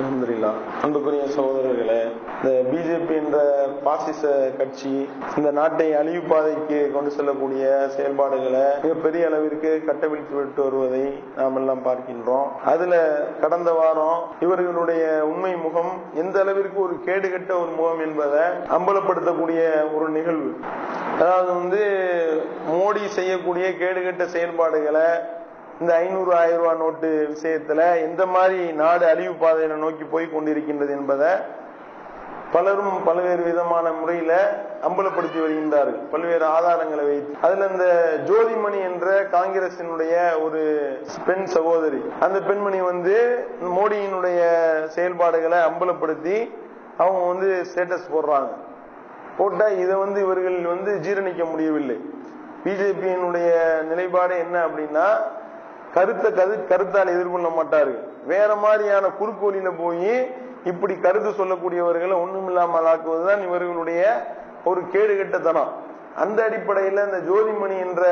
அல்ஹம்துலில்லாஹ் அன்புக்குரிய சகோதரர்களே இந்த பிஜேபி என்ற பாசிச கட்சி இந்த நாட்டை அழிவு பாதைக்கு கொண்டு செல்லக்கூடிய செயல்பாடுகளை மிகப்பெரிய அளவிற்கு கட்டவிழ்த்து விட்டு வருவதை நாம் எல்லாம் பார்க்கின்றோம். அதுல கடந்த வாரம் இவர்களுடைய உண்மை முகம் எந்த அளவிற்கு ஒரு கேடுகட்ட ஒரு முகம் என்பதை அம்பலப்படுத்தக்கூடிய ஒரு நிகழ்வு. அதாவது வந்து மோடி செய்யக்கூடிய கேடுகட்ட செயல்பாடுகளை இந்த ஐநூறு ஆயிரம் ரூபாய் நோட்டு விஷயத்துல எந்த மாதிரி நாடு அழிவு பாதையில நோக்கி போய் கொண்டிருக்கின்றது என்பதை பலரும் பல்வேறு விதமான முறையில அம்பலப்படுத்தி வருகின்றார்கள். பல்வேறு ஆதாரங்களை வைத்து. அதுல இந்த ஜோதிமணி என்ற காங்கிரசினுடைய ஒரு பெண் சகோதரி அந்த பெண்மணி வந்து மோடியினுடைய செயல்பாடுகளை அம்பலப்படுத்தி அவங்க வந்து ஸ்டேட்டஸ் போடுறாங்க. போட்டா இதை வந்து இவர்கள் வந்து ஜீரணிக்க முடியவில்லை. பிஜேபியினுடைய நிலைப்பாடு என்ன அப்படின்னா கருத்தை கரு கருத்தால் எதிர்கொள்ள மாட்டார்கள் வேற மாதிரியான குறுக்கு வழியில போய் இப்படி கருத்து சொல்லக்கூடியவர்களை ஒண்ணுமில்லாமல் ஆக்குவதுதான் இவர்களுடைய ஒரு கேடுகட்டத்தனம். அந்த அடிப்படையில் அந்த ஜோதிமணி என்ற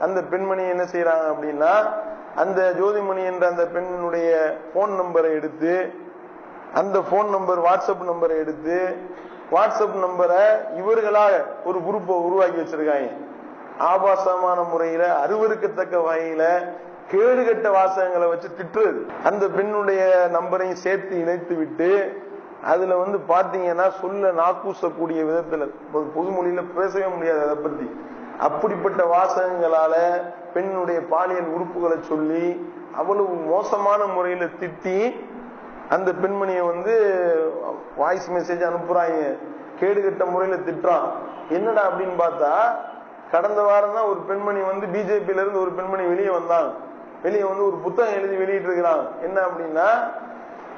அந்த பெண்மணி என்ன செய்யறாங்க அப்படின்னா அந்த ஜோதிமணி என்ற அந்த பெண்ணுடைய போன் நம்பரை எடுத்து அந்த போன் நம்பர் வாட்ஸ்அப் நம்பரை எடுத்து வாட்ஸ்அப் நம்பரை இவர்களாக ஒரு குரூப்பை உருவாக்கி வச்சிருக்காங்க. ஆபாசமான முறையில அருவருக்கத்தக்க வகையில கேடு கட்ட வாசகங்களை வச்சு திட்டுறது. அந்த பெண்ணுடைய நம்பரையும் சேர்த்து இணைத்து விட்டு அதுல வந்து பாத்தீங்கன்னா சொல்ல நாக்கூசக்கூடிய விதத்துல பொதுமொழியில பேசவே முடியாது அதை பத்தி. அப்படிப்பட்ட வாசகங்களால பெண்ணுடைய பாலியல் உறுப்புகளை சொல்லி அவ்வளவு மோசமான முறையில திட்டி அந்த பெண்மணியை வந்து வாய்ஸ் மெசேஜ் அனுப்புறாங்க கேடுகட்ட முறையில திட்டுறான் என்னடா அப்படின்னு பார்த்தா கடந்த வாரம் தான் ஒரு பெண்மணி வந்து பிஜேபியில இருந்து ஒரு பெண்மணி வெளியே வந்தாங்க வெளியே வந்து ஒரு புத்தகம் எழுதி வெளியிட்டு இருக்கிறாங்க என்ன அப்படின்னா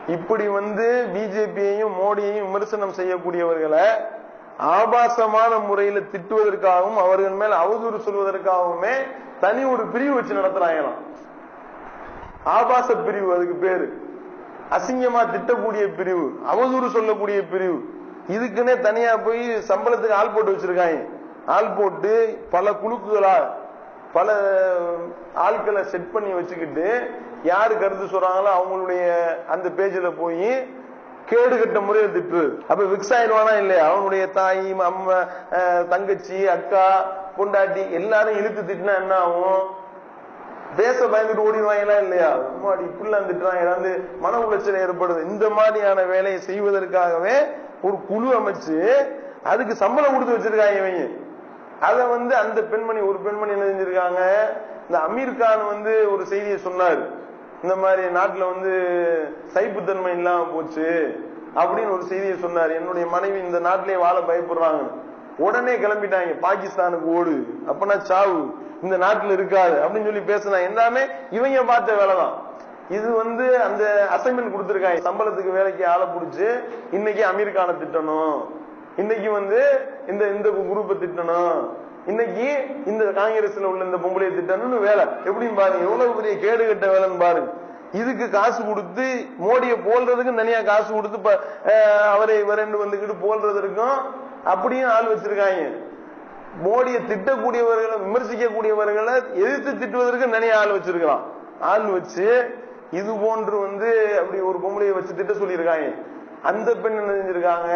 இப்படி வந்து பிஜேபியையும் மோடியையும் விமர்சனம் செய்யக்கூடியவர்களை ஆபாசமான முறையில திட்டுவதற்காகவும் அவர்கள் மேல் அவதூறு சொல்வதற்காகவுமே தனி ஒரு பிரிவு வச்சு நடத்துறாங்களாம். ஆபாச பிரிவு அதுக்கு பேரு. அசிங்கமா திட்டக்கூடிய பிரிவு அவதூறு சொல்லக்கூடிய பிரிவு. இதுக்குன்னே தனியா போய் சம்பளத்துக்கு ஆள் போட்டு வச்சிருக்காங்க. ஆள் போட்டு பல குழுக்குகளா பல ஆட்களை செட் பண்ணி வச்சுக்கிட்டு யாரு கருத்து சொல்றாங்களோ அவங்களுடைய அந்த பேஜில் போய் கேடு கட்ட முறையில் திட்டு. அப்ப விக்ஸ் ஆயிடுவானா இல்லையா? அவனுடைய தாய் அம்மா தங்கச்சி அக்கா பொண்டாட்டி எல்லாரும் இழுத்து திட்டினா என்ன ஆகும்? பேச பயந்துட்டு ஓடிடுவாங்களா இல்லையா? அம்மாடி இப்படிலாம் திட்டுறாங்க ஏதாவது மன உளைச்சல் ஏற்படுது. இந்த மாதிரியான வேலையை செய்வதற்காகவே ஒரு குழு அமைச்சு அதுக்கு சம்பளம் கொடுத்து வச்சிருக்காங்க இவங்க. அதை வந்து அந்த பெண்மணி ஒரு பெண்மணி என்ன செஞ்சிருக்காங்க? இந்த அமீர் கான் வந்து ஒரு செய்தியை சொன்னாரு. இந்த மாதிரி நாட்டுல வந்து சைப்புத்தன்மை இல்லாம போச்சு அப்படின்னு ஒரு செய்தியை சொன்னார். என்னுடைய மனைவி இந்த நாட்டிலேயே வாழ பயப்படுறாங்க. உடனே கிளம்பிட்டாங்க. பாகிஸ்தானுக்கு ஓடு. அப்பனா சாவு. இந்த நாட்டுல இருக்காது அப்படின்னு சொல்லி பேசினா எல்லாமே இவங்க பார்த்த வேலைதான். இது வந்து அந்த அசைன்மெண்ட் கொடுத்துருக்காங்க. சம்பளத்துக்கு வேலைக்கு ஆளை புடிச்சு இன்னைக்கு அமீர்கான திட்டணும். இன்னைக்கு வந்து இந்த இந்த குரூப்பை திட்டணும். இன்னைக்கு இந்த காங்கிரஸ்ல உள்ள இந்த பொம்பளையை திட்டணும்னு வேலை. எப்படின்னு பாருங்க எவ்வளவு பெரிய கேடு கட்ட வேலைன்னு பாருங்க இதுக்கு காசு கொடுத்து மோடியை போல்றதுக்கு தனியா காசு கொடுத்து அவரை இவரெண்டு வந்துகிட்டு போல்றதற்கும் அப்படியும் ஆள் வச்சிருக்காங்க. மோடியை திட்டக்கூடியவர்களை விமர்சிக்கக்கூடியவர்களை எதிர்த்து திட்டுவதற்கு நிறைய ஆள் வச்சிருக்கலாம். ஆள் வச்சு இது போன்று வந்து அப்படி ஒரு பொம்பளையை வச்சு திட்ட சொல்லியிருக்காங்க. அந்த பெண் என்ன செஞ்சிருக்காங்க?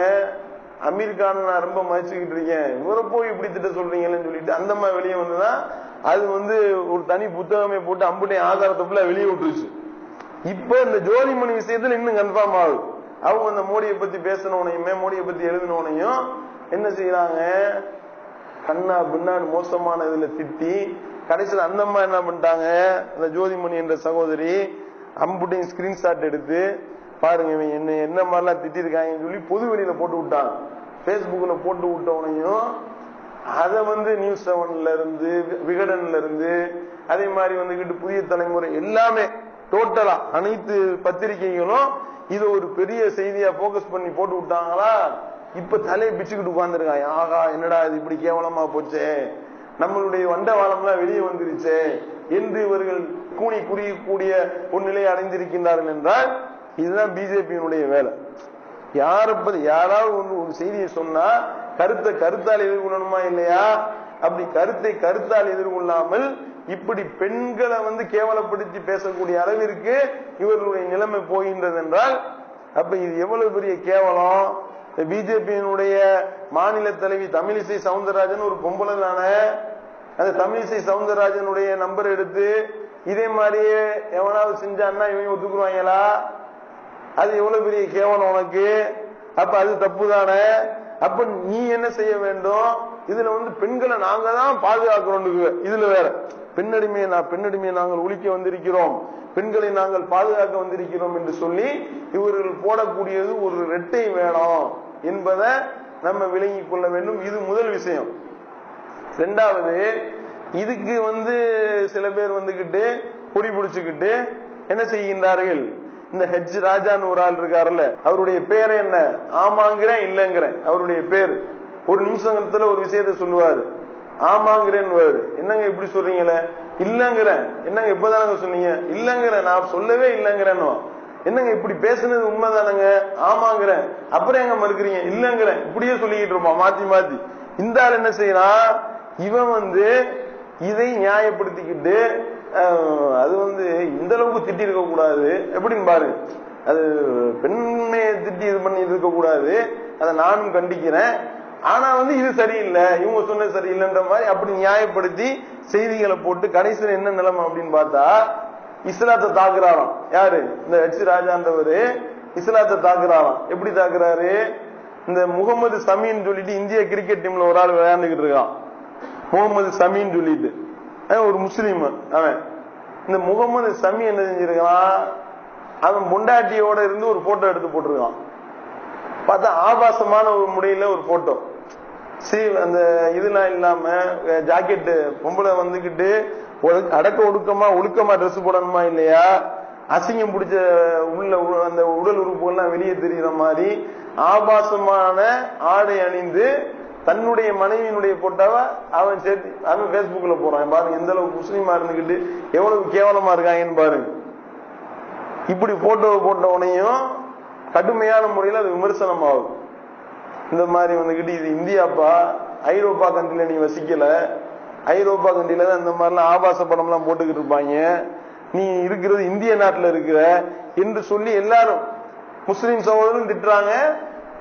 அமீர் கான் நான் ரொம்ப மதிச்சுக்கிட்டு இருக்கேன். இவரை போய் இப்படி திட்ட சொல்றீங்கன்னு சொல்லிட்டு அந்த மாதிரி வெளியே வந்துதான் அது வந்து ஒரு தனி புத்தகமே போட்டு அம்புடைய ஆதாரத்தை ஃபுல்லா வெளியே விட்டுருச்சு. இப்ப இந்த ஜோதிமணி விஷயத்துல இன்னும் கன்ஃபார்ம் ஆகுது. அவங்க அந்த மோடியை பத்தி பேசினவனையுமே மோடியை பத்தி எழுதினவனையும் என்ன செய்யறாங்க கண்ணா பின்னான்னு மோசமான இதுல திட்டி கடைசியில் அந்த அம்மா என்ன பண்ணிட்டாங்க? அந்த ஜோதிமணி என்ற சகோதரி அம்புட்டையும் ஸ்கிரீன்ஷாட் எடுத்து பாருங்க இவன் என்ன என்ன மாதிரிலாம் திட்டிருக்காங்கன்னு சொல்லி பொது வெளியில போட்டு விட்டான். பேஸ்புக்ல போட்டு விட்டவனையும் அதை வந்து நியூஸ் செவன்ல இருந்து விகடன்ல இருந்து அதே மாதிரி வந்துகிட்டு புதிய தலைமுறை எல்லாமே டோட்டலா அனைத்து பத்திரிகைகளும் இது ஒரு பெரிய செய்தியா போக்கஸ் பண்ணி போட்டு விட்டாங்களா? இப்ப தலையை பிச்சுக்கிட்டு உட்கார்ந்துருக்காங்க ஆகா என்னடா இது இப்படி கேவலமா போச்சே? நம்மளுடைய வண்டவாளம்லாம் வெளியே வந்துருச்சே? என்று இவர்கள் கூணி குறுகக்கூடிய ஒரு நிலையை அடைந்திருக்கின்றார்கள் என்றால் இதுதான் பிஜேபியினுடைய வேலை. யார பத்தி யாராவது ஒன்று ஒரு செய்தியை சொன்னா கருத்தை கருத்தால் எதிர்கொள்ளணுமா இல்லையா? அப்படி கருத்தை கருத்தால் எதிர்கொள்ளாமல் இப்படி பெண்களை வந்து கேவலப்படுத்தி பேசக்கூடிய அளவிற்கு இவர்களுடைய நிலைமை போகின்றது என்றால் அப்ப இது எவ்வளவு பெரிய கேவலம்? பிஜேபியினுடைய மாநில தலைவி தமிழிசை சவுந்தரராஜன் ஒரு பொம்பளை தானே? அந்த தமிழிசை சவுந்தரராஜனுடைய நம்பர் எடுத்து இதே மாதிரியே எவனாவது செஞ்சான்னா இவங்க ஒத்துக்குருவாங்களா? அது எவ்வளவு பெரிய கேவலம் உனக்கு? அப்ப அது தப்பு தானே அப்ப நீ என்ன செய்ய வேண்டும்? இதுல வந்து பெண்களை நாங்க தான் பாதுகாக்கிறோம் இதுல வேற. பெண்ணடிமையை நான் பெண்ணடிமையை நாங்கள் ஒழிக்க வந்திருக்கிறோம். பெண்களை நாங்கள் பாதுகாக்க வந்திருக்கிறோம் என்று சொல்லி இவர்கள் போடக்கூடியது ஒரு ரெட்டை வேணும் என்பதை நம்ம விளங்கி கொள்ள வேண்டும். இது முதல் விஷயம். ரெண்டாவது இதுக்கு வந்து சில பேர் வந்துகிட்டு பொடி பிடிச்சுக்கிட்டு என்ன செய்கின்றார்கள்? இந்த ஹெச் ராஜான்னு ஒரு ஆள் இருக்காருல்ல அவருடைய பேர் என்ன? ஆமாங்கிறேன் இல்லங்கிறேன். அவருடைய பேர். ஒரு நிமிஷத்துல ஒரு விஷயத்த சொல்லுவாரு. ஆமாங்கிறேன்னு என்னங்க இப்படி சொல்றீங்களே? இல்லங்கிறேன். என்னங்க இப்பதானங்க சொன்னீங்க? இல்லங்கிறேன். நான் சொல்லவே இல்லங்கிறேன்னு என்னங்க இப்படி பேசுனது உண்மைதானங்க? ஆமாங்கிறேன். அப்புறம் எங்க மறுக்கிறீங்க? இல்லங்கிறேன். இப்படியே சொல்லிக்கிட்டு இருப்பான். மாத்தி மாத்தி. இந்த ஆள் என்ன செய்யறான் இவன் வந்து இதை நியாயப்படுத்திக்கிட்டு அது வந்து இந்த அளவுக்கு திட்டி இருக்க கூடாது எப்படின்னு பாரு. அது பெண்மையை திட்டி இது பண்ணி இருக்க கூடாது அதை நானும் கண்டிக்கிறேன். ஆனா வந்து இது சரியில்லை. இவங்க சொன்னது சரியில்லைன்ற மாதிரி அப்படி நியாயப்படுத்தி செய்திகளை போட்டு கடைசியில் என்ன நிலைமை அப்படின்னு பார்த்தா இஸ்லாத்தை தாக்குறாராம். யாரு? இந்த ஹெச் ராஜான்றவரு. இஸ்லாத்தை தாக்குறாராம். எப்படி தாக்குறாரு? இந்த முகமது சமின்னு சொல்லிட்டு இந்திய கிரிக்கெட் டீம்ல ஒரு ஆள் விளையாண்டுகிட்டு இருக்கான். முகமது சமின்னு சொல்லிட்டு. ஒரு முஸ்லீம் அவன். இந்த முகமது சமி என்ன செஞ்சிருக்கான்? அவன் பொண்டாட்டியோட இருந்து ஒரு போட்டோ எடுத்து போட்டிருக்கான். பார்த்தா ஆபாசமான ஒரு முறையில ஒரு போட்டோ சி அந்த இதெல்லாம் இல்லாம ஜாக்கெட்டு பொம்பளை வந்துகிட்டு அடக்க ஒடுக்கமா ஒழுக்கமா ட்ரெஸ் போடணுமா இல்லையா? அசிங்கம் பிடிச்ச உள்ள அந்த உடல் உறுப்புகள்லாம் வெளியே தெரியுற மாதிரி ஆபாசமான ஆடை அணிந்து தன்னுடைய மனைவியினுடைய போட்டாவா அவன் சேர்த்து அவன் பேஸ்புக்ல போறான். பாருங்க எந்த அளவுக்கு முஸ்லீமா இருந்துகிட்டு எவ்வளவு கேவலமா இருக்காங்கன்னு பாருங்க. இப்படி போட்டோவை போட்ட உனையும் கடுமையான முறையில் அது விமர்சனம் ஆகும். இந்த மாதிரி வந்துகிட்டு இது இந்தியாப்பா ஐரோப்பா கண்ட்ரில நீ வசிக்கல. ஐரோப்பா கண்ட்ரில தான் இந்த மாதிரிலாம் ஆபாச படம்லாம் போட்டுக்கிட்டு இருப்பாங்க. நீ இருக்கிறது இந்திய நாட்டுல இருக்கிற என்று சொல்லி எல்லாரும் முஸ்லீம் சகோதரரும் திட்டுறாங்க.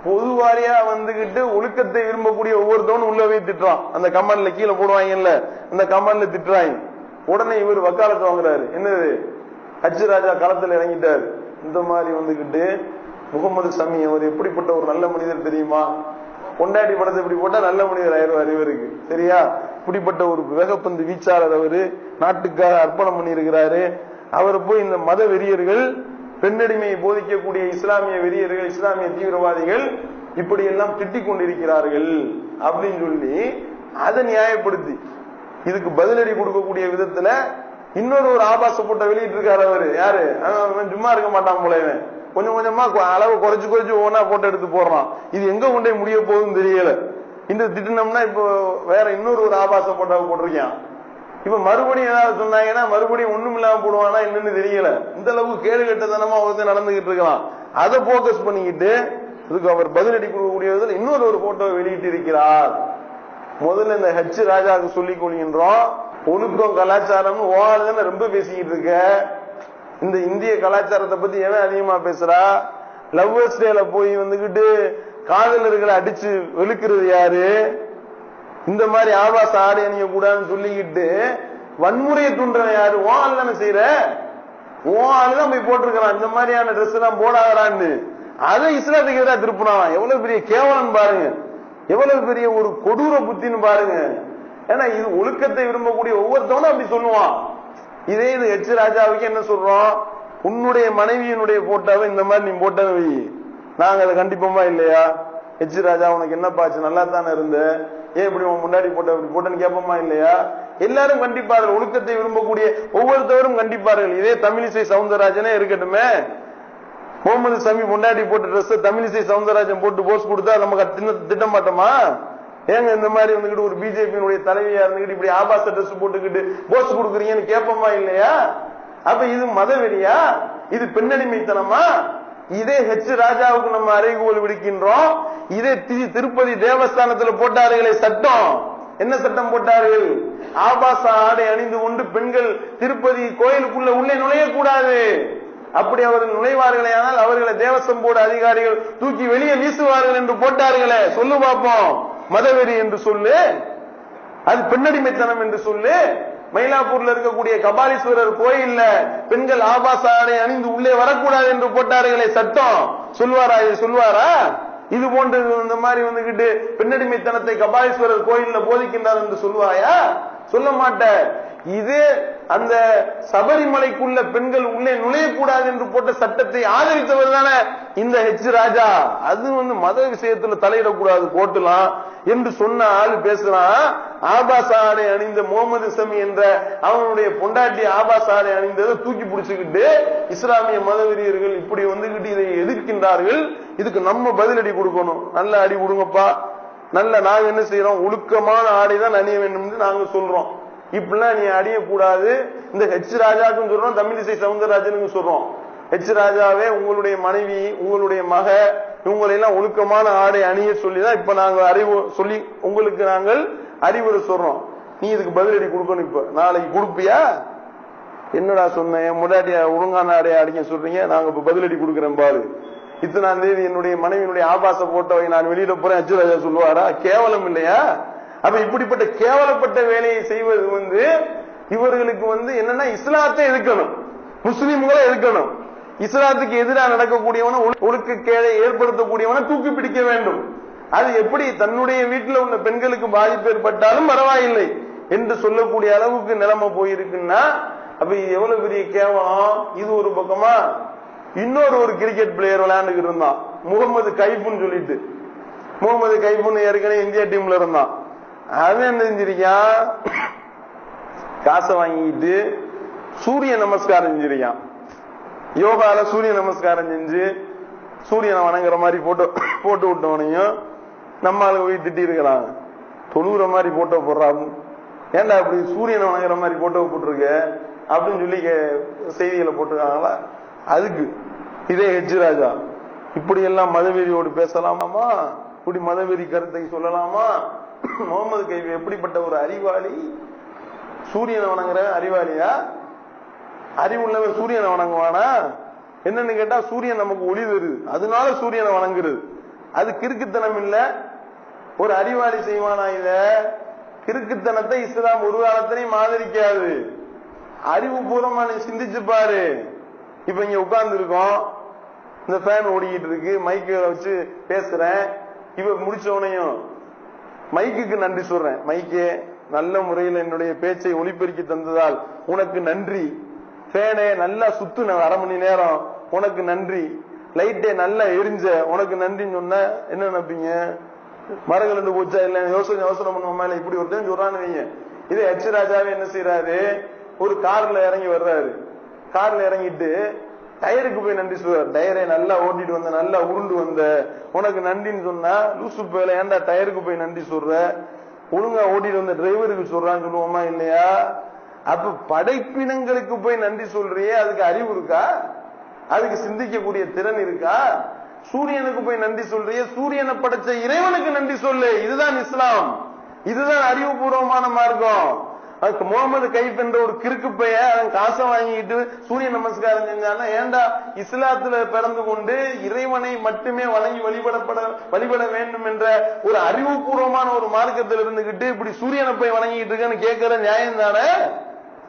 பொதுவாரியா வந்துகிட்டு ஒழுக்கத்தை விரும்பக்கூடிய ஒவ்வொருத்தவனும் உள்ளவே திட்டுறான். அந்த கமெண்ட்ல கீழே போடுவாங்கல்ல அந்த கமெண்ட்ல திட்டுறாங்க உடனே இவர் வக்காலத்து வாங்குறாரு. என்னது? ஹஜ் ராஜா களத்துல இறங்கிட்டாரு. இந்த மாதிரி வந்துகிட்டு முகமது சமி அவர் எப்படிப்பட்ட ஒரு நல்ல மனிதர் தெரியுமா? கொண்டாடி படத்தை இப்படி போட்டா நல்ல மனிதர் ஆயிடுவார் இவருக்கு. சரியா? இப்படிப்பட்ட ஒரு வேகப்பந்து வீச்சாளர் அவரு. நாட்டுக்காக அர்ப்பணம் பண்ணியிருக்கிறாரு. அவர் போய் இந்த மத வெறியர்கள் பெண்ணடிமையை போதிக்கக்கூடிய இஸ்லாமிய வெறியர்கள் இஸ்லாமிய தீவிரவாதிகள் இப்படி எல்லாம் திட்டிக் கொண்டிருக்கிறார்கள் அப்படின்னு சொல்லி அதை நியாயப்படுத்தி இதுக்கு பதிலடி கொடுக்கக்கூடிய விதத்துல இன்னொரு ஒரு ஆபாச போட்ட வெளியிட்டு இருக்காரு அவரு. யாரு? சும்மா இருக்க மாட்டான் போலவன் கொஞ்சம் கொஞ்சமா அளவு குறைச்சு குறைச்சு ஒவ்வொன்னா போட்டோ எடுத்து போடுறான். இது எங்க கொண்டே முடிய போகுதுன்னு தெரியல. இந்த திட்டினம்னா இப்போ வேற இன்னொரு ஒரு ஆபாச போட்டோ போட்டிருக்கான். இப்ப மறுபடியும் ஏதாவது சொன்னாங்கன்னா மறுபடியும் ஒண்ணும் இல்லாம போடுவானா என்னன்னு தெரியல. இந்த அளவுக்கு கேடு கெட்டதனமா ஒருத்தர் நடந்துகிட்டு இருக்கலாம் அதை போக்கஸ் பண்ணிக்கிட்டு இதுக்கு அவர் பதிலடி கொடுக்கக்கூடிய இன்னொரு ஒரு போட்டோவை வெளியிட்டு இருக்கிறார். முதல்ல இந்த ஹெச் ராஜாவுக்கு சொல்லி கொள்கின்றோம். ஒழுக்கம் கலாச்சாரம் ஓடுதுன்னு ரொம்ப பேசிக்கிட்டு இருக்க. இந்த இந்திய கலாச்சாரத்தை பத்தி எவன் அதிகமா பேசுறா? லவ்வர்ஸ் டேல போய் வந்துகிட்டு காதலர்களை அடிச்சு வெளுக்கிறது யாரு? இந்த மாதிரி ஆபாச ஆடை அணிய கூடாதுன்னு சொல்லிக்கிட்டு வன்முறையை தூண்டுறவன் யாரு? ஓ ஆள் தானே செய்யற ஓ ஆளுதான் போய் போட்டிருக்கிறான். இந்த மாதிரியான ட்ரெஸ் எல்லாம் போடாதான்னு அதை இஸ்லாத்துக்கு எதிராக திருப்பினான் எவ்வளவு பெரிய கேவலம் பாருங்க. எவ்வளவு பெரிய ஒரு கொடூர புத்தின்னு பாருங்க. ஏன்னா இது ஒழுக்கத்தை விரும்பக்கூடிய ஒவ்வொருத்தவனும் அப்படி சொல்லுவான். இதே இது ஹெச் ராஜாவுக்கு என்ன சொல்றோம்? உன்னுடைய மனைவியினுடைய போட்டோவை இந்த மாதிரி நீ போட்டவை வை. நாங்க அதை கண்டிப்போமா இல்லையா? ஹெச் ராஜா உனக்கு என்ன பாச்சு நல்லா தானே இருந்த? ஏன் இப்படி உன் முன்னாடி போட்ட இப்படி போட்டேன்னு கேட்போமா இல்லையா? எல்லாரும் கண்டிப்பார்கள். ஒழுக்கத்தை விரும்பக்கூடிய ஒவ்வொருத்தவரும் கண்டிப்பார்கள். இதே தமிழிசை சவுந்தரராஜனே இருக்கட்டுமே. முகமது சமி முன்னாடி போட்ட ட்ரெஸ் தமிழிசை சவுந்தரராஜன் போட்டு போஸ் கொடுத்தா நம்ம திட்ட மாட்டோமா? ஏங்க இந்த மாதிரி வந்துகிட்டு ஒரு பிஜேபியினுடைய தலைவியா இருந்துகிட்டு இப்படி ஆபாச ட்ரெஸ் போட்டுக்கிட்டு போஸ் கொடுக்குறீங்கன்னு கேட்போமா இல்லையா? அப்ப இது மதவெறியா? இது பெண்ணடிமைத்தனமா? இதே ஹெச் ராஜாவுக்கு நம்ம அறைகோல் விடுக்கின்றோம். இதே தி- திருப்பதி தேவஸ்தானத்துல போட்டார்களே சட்டம். என்ன சட்டம் போட்டார்கள்? ஆபாச ஆடை அணிந்து கொண்டு பெண்கள் திருப்பதி கோயிலுக்குள்ள உள்ளே நுழையக்கூடாது. அப்படி அவர்கள் நுழைவார்களே ஆனால் அவர்களை தேவசம் போர்டு அதிகாரிகள் தூக்கி வெளியே வீசுவார்கள் என்று போட்டார்களே. சொல்லு பார்ப்போம் மதவெறி என்று சொல்லு. அது பெண்ணடிமைத்தனம் என்று சொல்லு. மயிலாப்பூர்ல இருக்கக்கூடிய கபாலீஸ்வரர் கோயில்ல பெண்கள் ஆபாச ஆடை அணிந்து உள்ளே வரக்கூடாது என்று போட்டார்களே சட்டம் சொல்வாரா இது? சொல்வாரா? இது போன்று இந்த மாதிரி வந்துகிட்டு பெண்ணடிமைத்தனத்தை கபாலீஸ்வரர் கோயில்ல போதிக்கின்றார் என்று சொல்வாயா? சொல்ல மாட்ட இது அந்த சபரிமலைக்குள்ள பெண்கள் உள்ளே நுழையக்கூடாது என்று போட்ட சட்டத்தை ஆதரித்தவர் தானே இந்த ஹெச் ராஜா. அது வந்து மத விஷயத்துல தலையிடக்கூடாது போட்டலாம் என்று சொன்ன ஆள் பேசுறான் ஆபாசாடை அணிந்த முகமது சமி என்ற அவனுடைய பொண்டாட்டி ஆபாசாடை அணிந்ததை தூக்கி பிடிச்சுக்கிட்டு இஸ்லாமிய மதவெறியர்கள் இப்படி வந்துகிட்டு இதை எதிர்க்கின்றார்கள். இதுக்கு நம்ம பதிலடி கொடுக்கணும். நல்ல அடி கொடுங்கப்பா. நல்ல நாங்க என்ன செய்யறோம் ஒழுக்கமான ஆடை தான் அணிய வேண்டும் நாங்க சொல்றோம். இப்படிலாம் நீ அடியக்கூடாது. இந்த ஹெச் ராஜாக்கும் சொல்றோம் தமிழிசை சவுந்தரராஜனுக்கும் சொல்றோம். ஹெச் ராஜாவே உங்களுடைய மனைவி உங்களுடைய மக இவங்களை எல்லாம் ஒழுக்கமான ஆடை அணிய சொல்லிதான் இப்ப நாங்கள் அறிவு சொல்லி உங்களுக்கு நாங்கள் அறிவுரை சொல்றோம். நீ இதுக்கு பதிலடி கொடுக்கணும் இப்ப. நாளைக்கு கொடுப்பியா? என்னடா சொன்னேன் என் முன்னாடிய ஒழுங்கான ஆடையை அடிக்க சொல்றீங்க நாங்க இப்ப பதிலடி கொடுக்குறேன் பாரு. இத்தனாம் தேதி என்னுடைய மனைவியினுடைய ஆபாச போட்டவை நான் வெளியிட போறேன் அச்சு ராஜா சொல்லுவாரா? கேவலம் இல்லையா? அப்ப இப்படிப்பட்ட கேவலப்பட்ட வேலையை செய்வது வந்து இவர்களுக்கு வந்து என்னன்னா இஸ்லாத்தை எதிர்க்கணும். முஸ்லீம்களை எதிர்க்கணும். இஸ்லாத்துக்கு எதிராக நடக்கக்கூடியவன ஒழுக்க கேளை ஏற்படுத்தக்கூடியவனை தூக்கி பிடிக்க வேண்டும். அது எப்படி தன்னுடைய வீட்டில் உள்ள பெண்களுக்கு பாதிப்பு ஏற்பட்டாலும் பரவாயில்லை என்று சொல்லக்கூடிய அளவுக்கு நிலைமை போயிருக்குன்னா அப்ப எவ்வளவு பெரிய கேவலம்? இது ஒரு பக்கமா? இன்னொரு ஒரு கிரிக்கெட் பிளேயர் விளையாண்டுக்கிட்டு இருந்தான். முகமது கைப்புன்னு சொல்லிட்டு. முகமது கைப்புன்னு ஏற்கனவே இந்தியா டீம்ல இருந்தான். அவன் என்ன செஞ்சிருக்கான்? காசை வாங்கிட்டு சூரிய நமஸ்காரம் செஞ்சிருக்கான். யோகால சூரிய நமஸ்காரம் செஞ்சு சூரியனை வணங்குற மாதிரி போட்டோ போட்டு விட்டவனையும் நம்ம ஆளுங்க போய் திட்டி இருக்கிறாங்க. தொழுகிற மாதிரி போட்டோ போடுறாங்க ஏன்டா அப்படி சூரியனை வணங்குற மாதிரி போட்டோ போட்டிருக்க? அப்படின்னு சொல்லி செய்திகளை போட்டிருக்காங்களா? அதுக்கு. இதே ஹெச்ராஜா இப்படி எல்லாம் மதவெறியோடு பேசலாமா இப்படி மதவெறி கருத்தை சொல்லலாமா? முகமது கைவி எப்படிப்பட்ட ஒரு அறிவாளி? சூரியனை வணங்குற அறிவாளியா? அறிவுள்ளவன் சூரியனை வணங்குவானா? என்னன்னு கேட்டா சூரியன் நமக்கு ஒளி தருது. அதனால சூரியனை வணங்குறது. அது கிறுக்குத்தனம் இல்ல. ஒரு அறிவாளி செய்வானா இல்ல? கிறுக்குத்தனத்தை இஸ்லாம் ஒரு காலத்திலையும் ஆதரிக்காது. அறிவுபூர்வமா நீ சிந்திச்சு பாரு. இப்ப இங்க உட்கார்ந்து இருக்கோம் இந்த ஃபேன் ஓடிக்கிட்டு இருக்கு. மைக்க வச்சு பேசுறேன். இவ முடிச்சவனையும் மைக்குக்கு நன்றி சொல்றேன். மைக்கே நல்ல முறையில் என்னுடைய பேச்சை ஒளிபெருக்கி தந்ததால் உனக்கு நன்றி. ஃபேனே நல்லா சுத்துன அரை மணி நேரம். உனக்கு நன்றி. லைட்டே நல்லா எரிஞ்ச உனக்கு நன்றின்னு சொன்ன என்ன நினைப்பீங்க? மரங்கள் இருந்து போச்சா இல்ல? யோசனை யோசனை பண்ணுவோமா இல்ல இப்படி ஒருத்தன் சொல்றான்னு வைங்க. இதே எச் ராஜாவே என்ன செய்யறாரு ஒரு கார்ல இறங்கி வர்றாரு. கார்ல இறங்கிட்டு டயருக்கு போய் நன்றி சொல்றாரு டயரை நல்லா ஓட்டிட்டு வந்த நல்லா உருண்டு வந்த உனக்கு நன்றின்னு சொன்னா லூசு பேல ஏன்டா டயருக்கு போய் நன்றி சொல்ற? ஒழுங்கா ஓட்டிட்டு வந்த டிரைவருக்கு சொல்றான்னு சொல்லுவோமா இல்லையா? அப்ப படைப்பினங்களுக்கு போய் நன்றி சொல்றியே அதுக்கு அறிவு இருக்கா? அதுக்கு சிந்திக்கக்கூடிய திறன் இருக்கா? சூரியனுக்கு போய் நன்றி சொல்றியே சூரியனை படைச்ச இறைவனுக்கு நன்றி சொல்லு. இதுதான் இஸ்லாம். இதுதான் அறிவுபூர்வமான மார்க்கம். அதுக்கு முகமது கைப் என்ற ஒரு கிறுக்கு பைய அவன் காசை வாங்கிட்டு சூரிய நமஸ்காரம் செஞ்சானா ஏண்டா இஸ்லாத்துல பிறந்து கொண்டு இறைவனை மட்டுமே வழங்கி வழிபடப்பட வழிபட வேண்டும் என்ற ஒரு அறிவுபூர்வமான ஒரு மார்க்கத்தில் இருந்துகிட்டு இப்படி சூரியனை போய் வழங்கிட்டு இருக்கேன்னு கேட்கிற நியாயம் தானே?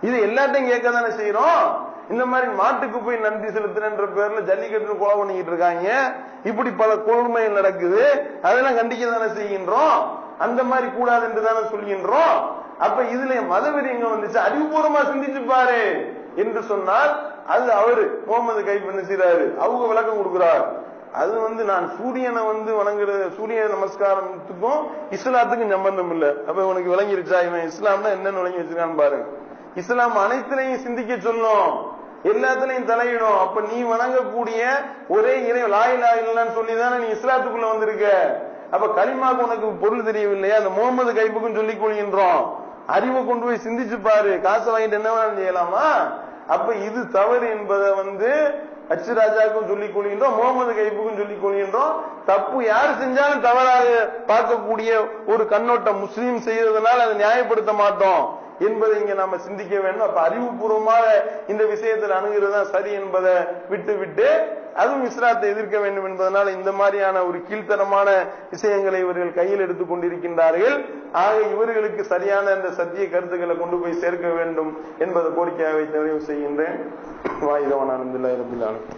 இது எல்லாத்தையும் கேட்க தானே செய்யறோம்? இந்த மாதிரி மாட்டுக்கு போய் நன்றி செலுத்துறன்ற பேர்ல ஜல்லிக்கட்டு கொலை பண்ணிக்கிட்டு இருக்காங்க. இப்படி பல கொடுமைகள் நடக்குது. அதெல்லாம் கண்டிக்க தானே செய்கின்றோம்? அந்த மாதிரி கூடாது என்று தானே சொல்கின்றோம்? அப்ப இதுல மதவெறி எங்க வந்துச்சு. அறிவுபூர்வமா சிந்திச்சு பாரு என்று சொன்னால் அது அவரு முகமது கைப் என்ன செய்யறாரு அவங்க விளக்கம் கொடுக்கிறார். அது வந்து நான் சூரியனை வந்து வணங்குற சூரிய நமஸ்காரத்துக்கும் இஸ்லாத்துக்கும் சம்பந்தம் இல்ல. அப்ப உனக்கு விளங்கிருச்சா இவன்? இஸ்லாம்னா என்னன்னு விளங்கி வச்சிருக்கான்னு பாருங்க இஸ்லாம் அனைத்திலையும் சிந்திக்க சொல்லும். எல்லாத்துலயும் தலையிடும். அப்ப நீ வணங்கக்கூடிய ஒரே இறை லாயிலா இல்லைன்னு சொல்லி தானே நீ இஸ்லாத்துக்குள்ள வந்திருக்க. அப்ப களிமாக்கு உனக்கு பொருள் தெரியவில்லையா? அந்த முகமது கைப்புக்கும் சொல்லிக் கொள்கின்றோம். அறிவை கொண்டு போய் சிந்திச்சு பாரு. காசை வாங்கிட்டு என்ன வேணாலும் செய்யலாமா? அப்ப இது தவறு என்பதை வந்து அச்சு ராஜாவுக்கும் சொல்லிக் கொள்கின்றோம் முகமது கைப்புக்கும் சொல்லிக் கொள்கின்றோம். தப்பு யாரு செஞ்சாலும் தவறாக பார்க்கக்கூடிய ஒரு கண்ணோட்டம் முஸ்லீம் செய்யறதுனால அதை நியாயப்படுத்த மாட்டோம். என்பதை இங்க நாம சிந்திக்க வேண்டும். அப்ப அறிவுபூர்வமாக இந்த விஷயத்தில் அணுகிறது சரி என்பதை விட்டு விட்டு அதுவும் இஸ்லாத்தை எதிர்க்க வேண்டும் என்பதனால் இந்த மாதிரியான ஒரு கீழ்த்தனமான விஷயங்களை இவர்கள் கையில் எடுத்துக் கொண்டிருக்கின்றார்கள். ஆக இவர்களுக்கு சரியான அந்த சத்திய கருத்துக்களை கொண்டு போய் சேர்க்க வேண்டும் என்பதை கோரிக்கையாக நிறைவு செய்கின்றேன். வாயுதவன் அனந்தில்லா இருப்பிலான